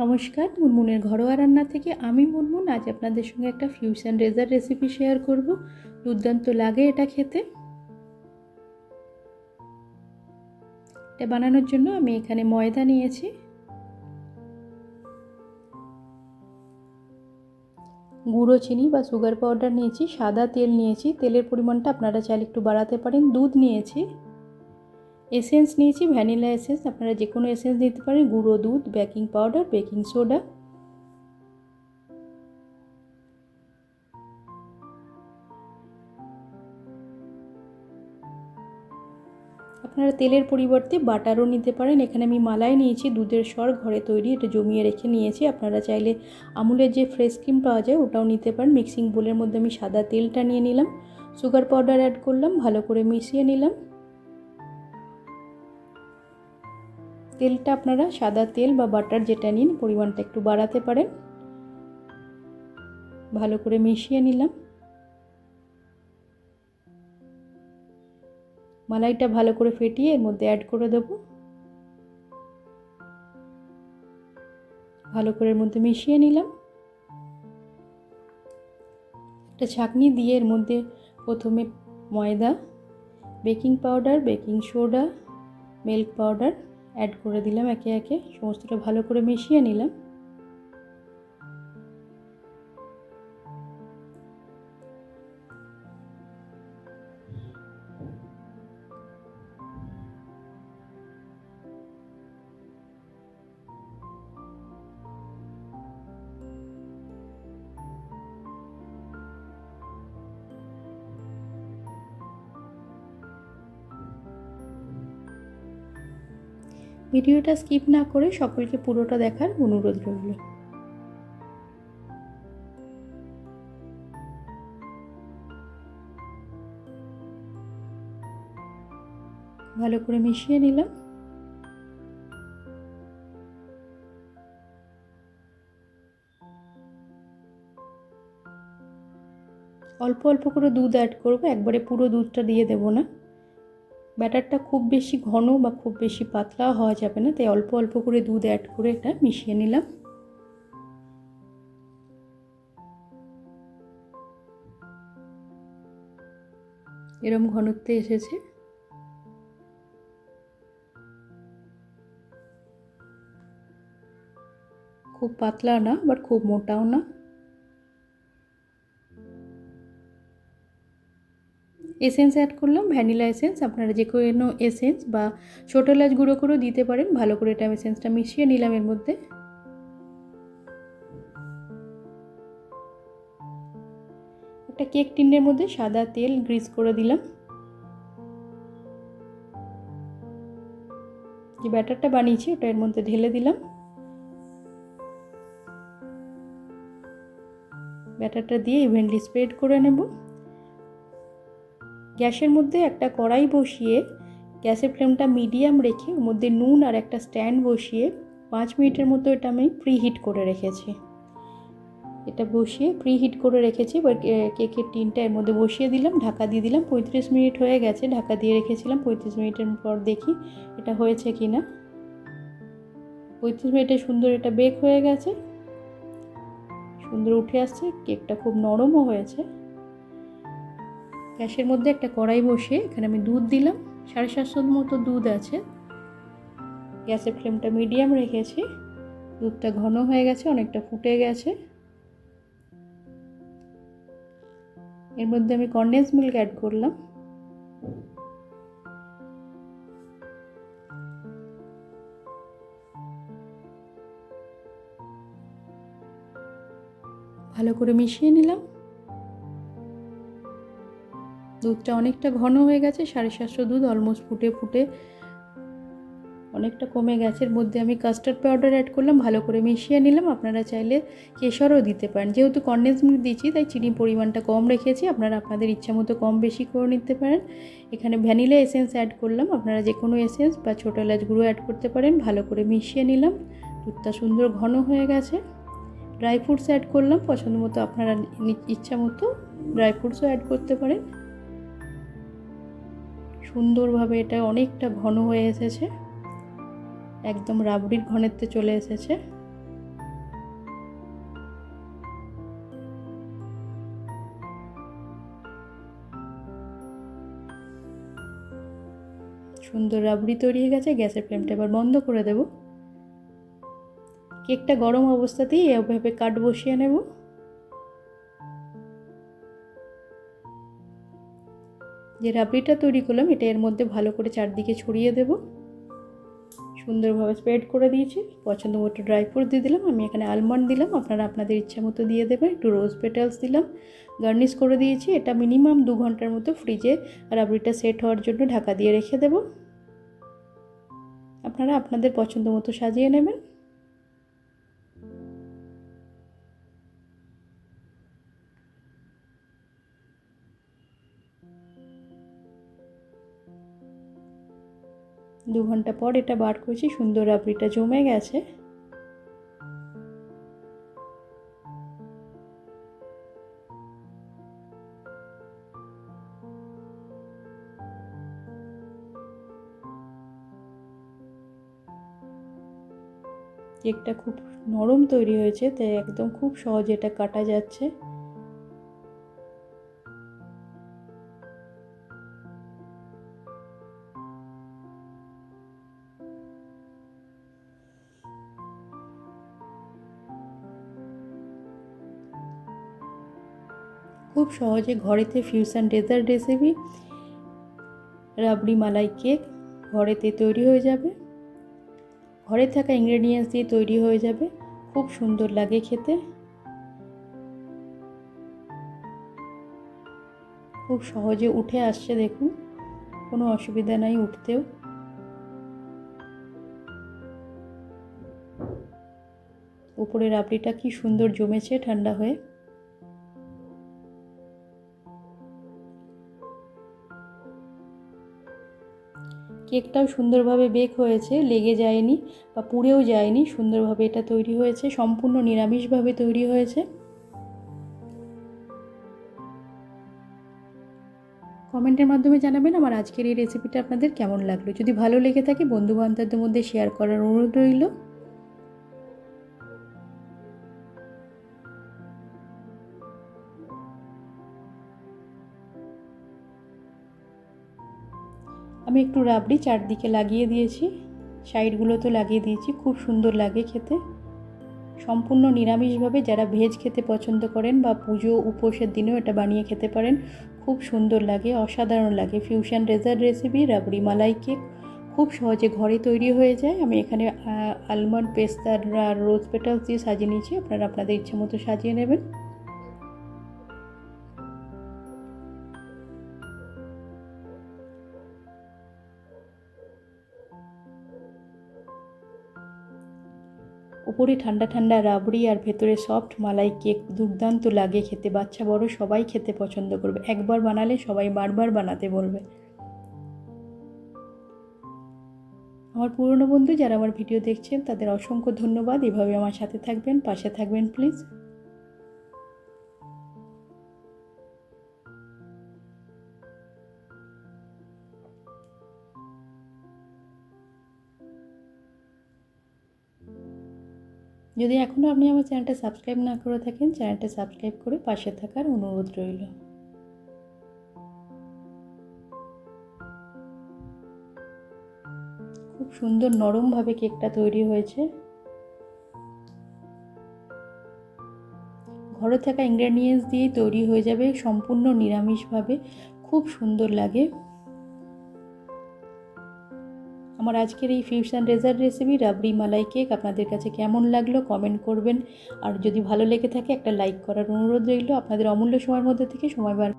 নমস্কার, মুনমুনের ঘরোয়া রান্না থেকে আমি মুনমুন। আজ আপনাদের সঙ্গে একটা ফিউশন রেজার রেসিপি শেয়ার করব। দুর্দান্ত লাগে এটা খেতে। এটা বানানোর জন্য আমি এখানে ময়দা নিয়েছি। গুঁড়ো চিনি বা সুগার পাউডার নিয়েছি, সাদা তেল নিয়েছি। তেলের পরিমাণটা আপনারা চাইলে একটু বাড়াতে পারেন। দুধ নিয়েছি। এসেন্স নিয়েছি, ভ্যানিলা এসেন্স, আপনারা যে কোনো এসেন্স নিতে পারেন, গুঁড়ো দুধ, বেকিং পাউডার, বেকিং সোডা। আপনারা তেলের পরিবর্তে বাটারও নিতে পারেন। এখানে আমি মালাই নিয়েছি, দুধের স্বর ঘরে তৈরি, এটা জমিয়ে রেখে নিয়েছি। আপনারা চাইলে আমুলের যে ফ্রেশ ক্রিম পাওয়া যায়, ওটাও নিতে পারেন। মিক্সিং বোলের মধ্যে আমি সাদা তেলটা নিয়ে নিলাম। সুগার পাউডার অ্যাড করলাম, ভালো করে মিশিয়ে নিলাম। তেলটা আপনারা সাদা তেল বা বাটার যেটা নিন, পরিমাণটা একটু বাড়াতে পারেন। ভালো করে মিশিয়ে নিলাম। মালাইটা ভালো করে ফেটিয়ে এর মধ্যে অ্যাড করে দেব। ভালো করে এর মধ্যে মিশিয়ে নিলাম। একটা ছাঁকনি দিয়ে এর মধ্যে প্রথমে ময়দা, baking powder, baking soda, milk powder add করে দিলাম একে একে। সমস্তটা ভালো করে মিশিয়ে নিলাম। ভিডিওটা স্কিপ না করে সকলকে পুরোটা দেখার অনুরোধ রইল। ভালো করে মিশিয়ে নিলাম। অল্প অল্প করে দুধ অ্যাড করব, একবারে পুরো দুধটা দিয়ে দেবো না। ব্যাটারটা খুব বেশি ঘন বা খুব বেশি পাতলা হওয়া যাবে না, তাই অল্প অল্প করে দুধ অ্যাড করে এটা মিশিয়ে নিলাম। এরম ঘনত্বে এসেছে। খুব পাতলা না বাট খুব মোটাও না। এসেন্স অ্যাড করলাম ভ্যানিলা এসেন্স আপনারা যে কোনো এসেন্স বা ছোটো এলাচ গুঁড়ো করেও দিতে পারেন, ভালো করে এটা এসেন্সটা মিশিয়ে নিলাম এর মধ্যে। একটা কেক টিনের মধ্যে সাদা তেল গ্রিস করে দিলাম। যে ব্যাটারটা বানিয়েছি, ওটা এর মধ্যে ঢেলে দিলাম। ব্যাটারটা দিয়ে ইভেন্টলি স্প্রেড করে নেব। গ্যাসের মধ্যে একটা কড়াই বসিয়ে গ্যাসের ফ্লেমটা মিডিয়াম রেখে ওর মধ্যে নুন আর একটা স্ট্যান্ড বসিয়ে পাঁচ মিনিটের মতো এটা আমি প্রি হিট করে রেখেছি। এটা বসিয়ে প্রি হিট করে রেখেছি, এবার কেকের টিনটা এর মধ্যে বসিয়ে দিলাম, ঢাকা দিয়ে দিলাম, পঁয়ত্রিশ মিনিট হয়ে গেছে, ঢাকা দিয়ে রেখেছিলাম, পঁয়ত্রিশ মিনিটের পর দেখি এটা হয়েছে কি না পঁয়ত্রিশ মিনিটে সুন্দর এটা বেক হয়ে গেছে, সুন্দর উঠে আসছে, কেকটা খুব নরমও হয়েছে। গ্যাসের মধ্যে একটা কড়াই বসিয়ে এখানে আমি দুধ দিলাম। সাড়ে সাতশোর মতো দুধ আছে। গ্যাসের ফ্লেমটা মিডিয়াম রেখেছি। দুধটা ঘন হয়ে গেছে, অনেকটা ফুটে গেছে। এর মধ্যে আমি কন্ডেন্স মিল্ক অ্যাড করলাম। ভালো করে মিশিয়ে নিলাম। দুধটা অনেকটা ঘন হয়ে গেছে, সাড়ে সাতশো দুধ অলমোস্ট ফুটে ফুটে অনেকটা কমে গেছে। এর মধ্যে আমি কাস্টার্ড পাউডার অ্যাড করলাম, ভালো করে মিশিয়ে নিলাম। আপনারা চাইলে কেশরও দিতে পারেন। যেহেতু কন্ডেন্স মিল্ক দিয়েছি, তাই চিনির পরিমাণটা কম রেখেছি। আপনারা আপনাদের ইচ্ছা মতো কম বেশি করে নিতে পারেন। এখানে ভ্যানিলা এসেন্স অ্যাড করলাম। আপনারা যে কোনো এসেন্স বা ছোটো এলাচ গুঁড়ো অ্যাড করতে পারেন। ভালো করে মিশিয়ে নিলাম। দুধটা সুন্দর ঘন হয়ে গেছে। ড্রাই ফ্রুটস অ্যাড করলাম। পছন্দ মতো আপনারা ইচ্ছা মতো ড্রাই ফ্রুটসও অ্যাড করতে পারেন। সুন্দরভাবে এটা অনেকটা ঘন হয়ে এসেছে। একদম রাবড়ির ঘনেতে চলে এসেছে। সুন্দর রাবড়ি তৈরি হয়ে গেছে, গ্যাসের ফ্লেমটা এবার বন্ধ করে দেব। কেকটা গরম অবস্থাতেই এভাবে কাট বসিয়ে নেব। যে রাবড়িটা তৈরি করলাম, এটা এর মধ্যে ভালো করে চারদিকে ছড়িয়ে দেব। সুন্দরভাবে স্প্রেড করে দিয়েছি। পছন্দ মতো ড্রাই ফ্রুট দিয়ে দিলাম। আমি এখানে আলমন্ড দিলাম। আপনারা আপনাদের ইচ্ছা মতো দিয়ে দেবেন। একটু রোজ পেটালস দিলাম। গার্নিশ করে দিয়েছি। এটা মিনিমাম দু ঘণ্টার মতো ফ্রিজে রাবড়িটা সেট হওয়ার জন্য ঢাকা দিয়ে রেখে দেব। আপনারা আপনাদের পছন্দ মতো সাজিয়ে নেবেন। দু ঘণ্টা পর এটা বার করেছি, সুন্দর রাবড়িটা জমে গেছে। কেকটা খুব নরম তৈরি হয়েছে, তাই একদম খুব সহজে এটা কাটা যাচ্ছে। খুব সহজে ঘরেতে fusion dessert recipe, rabri malai cake ঘরেতে তৈরি হয়ে যাবে। ঘরে থাকা ইনগ্রেডিয়েন্টস দিয়ে তৈরি হয়ে যাবে। খুব সুন্দর লাগে খেতে। খুব সহজে উঠে আসছে দেখুন। কোনো অসুবিধা নাই উঠতেও। উপরে রাবড়িটা কি সুন্দর জমেছে ঠান্ডা হয়ে। কেকটাও সুন্দরভাবে বেক হয়েছে, লেগে যায়নি বা পুড়েও যায়নি, সুন্দরভাবে এটা তৈরি হয়েছে, সম্পূর্ণ নিরামিষভাবে তৈরি হয়েছে। কমেন্টের মাধ্যমে জানাবেন আমার আজকের এই রেসিপিটা আপনাদের কেমন লাগল? যদি ভালো লেগে থাকে, বন্ধুবান্ধবদের মধ্যে শেয়ার করার অনুরোধ রইল। আমি একটু রাবড়ি চারদিকে লাগিয়ে দিয়েছি। সাইডগুলো তো লাগিয়ে দিয়েছি, খুব সুন্দর লাগে খেতে। সম্পূর্ণ নিরামিষভাবে যারা ভেজ খেতে পছন্দ করেন বা পুজো উপোসের দিনেও এটা বানিয়ে খেতে পারেন, খুব সুন্দর লাগে, অসাধারণ লাগে। Fusion dessert recipe rabri malai cake খুব সহজে ঘরে তৈরি হয়ে যায়। আমি এখানে আলমন্ড পেস্তার আর রোজ পেটালস দিয়ে সাজিয়ে নিয়েছি। আপনারা আপনাদের ইচ্ছে মতো সাজিয়ে নেবেন। উপরে ঠান্ডা ঠান্ডা রাবড়ি আর ভেতরে সফট মালাই কেক দুর্দান্ত লাগে খেতে। বাচ্চা বড়, সবাই খেতে পছন্দ করবে। একবার বানালে সবাই বারবার বানাতে বলবে। আমার পুরনো বন্ধু যারা আমার ভিডিও দেখছেন, তাদের অসংখ্য ধন্যবাদ। এভাবে আমার সাথে থাকবেন, পাশে থাকবেন প্লিজ যদি এখনও আপনি আমার চ্যানেলটা সাবস্ক্রাইব না করে থাকেন, চ্যানেলটা সাবস্ক্রাইব করে পাশে থাকার অনুরোধ রইল। খুব সুন্দর নরমভাবে কেকটা তৈরি হয়েছে। ঘরে থাকা ইনগ্রেডিয়েন্টস দিয়ে তৈরি হয়ে যাবে, সম্পূর্ণ নিরামিষভাবে। খুব সুন্দর লাগে। আমার আজকের এই fusion dessert recipe rabri malai cake আপনাদের কাছে কেমন লাগল কমেন্ট করবেন। আর যদি ভালো লেগে থাকে একটা লাইক করার অনুরোধ রইল। আপনাদের অমূল্য সময়ের মধ্যে থেকে সময় বার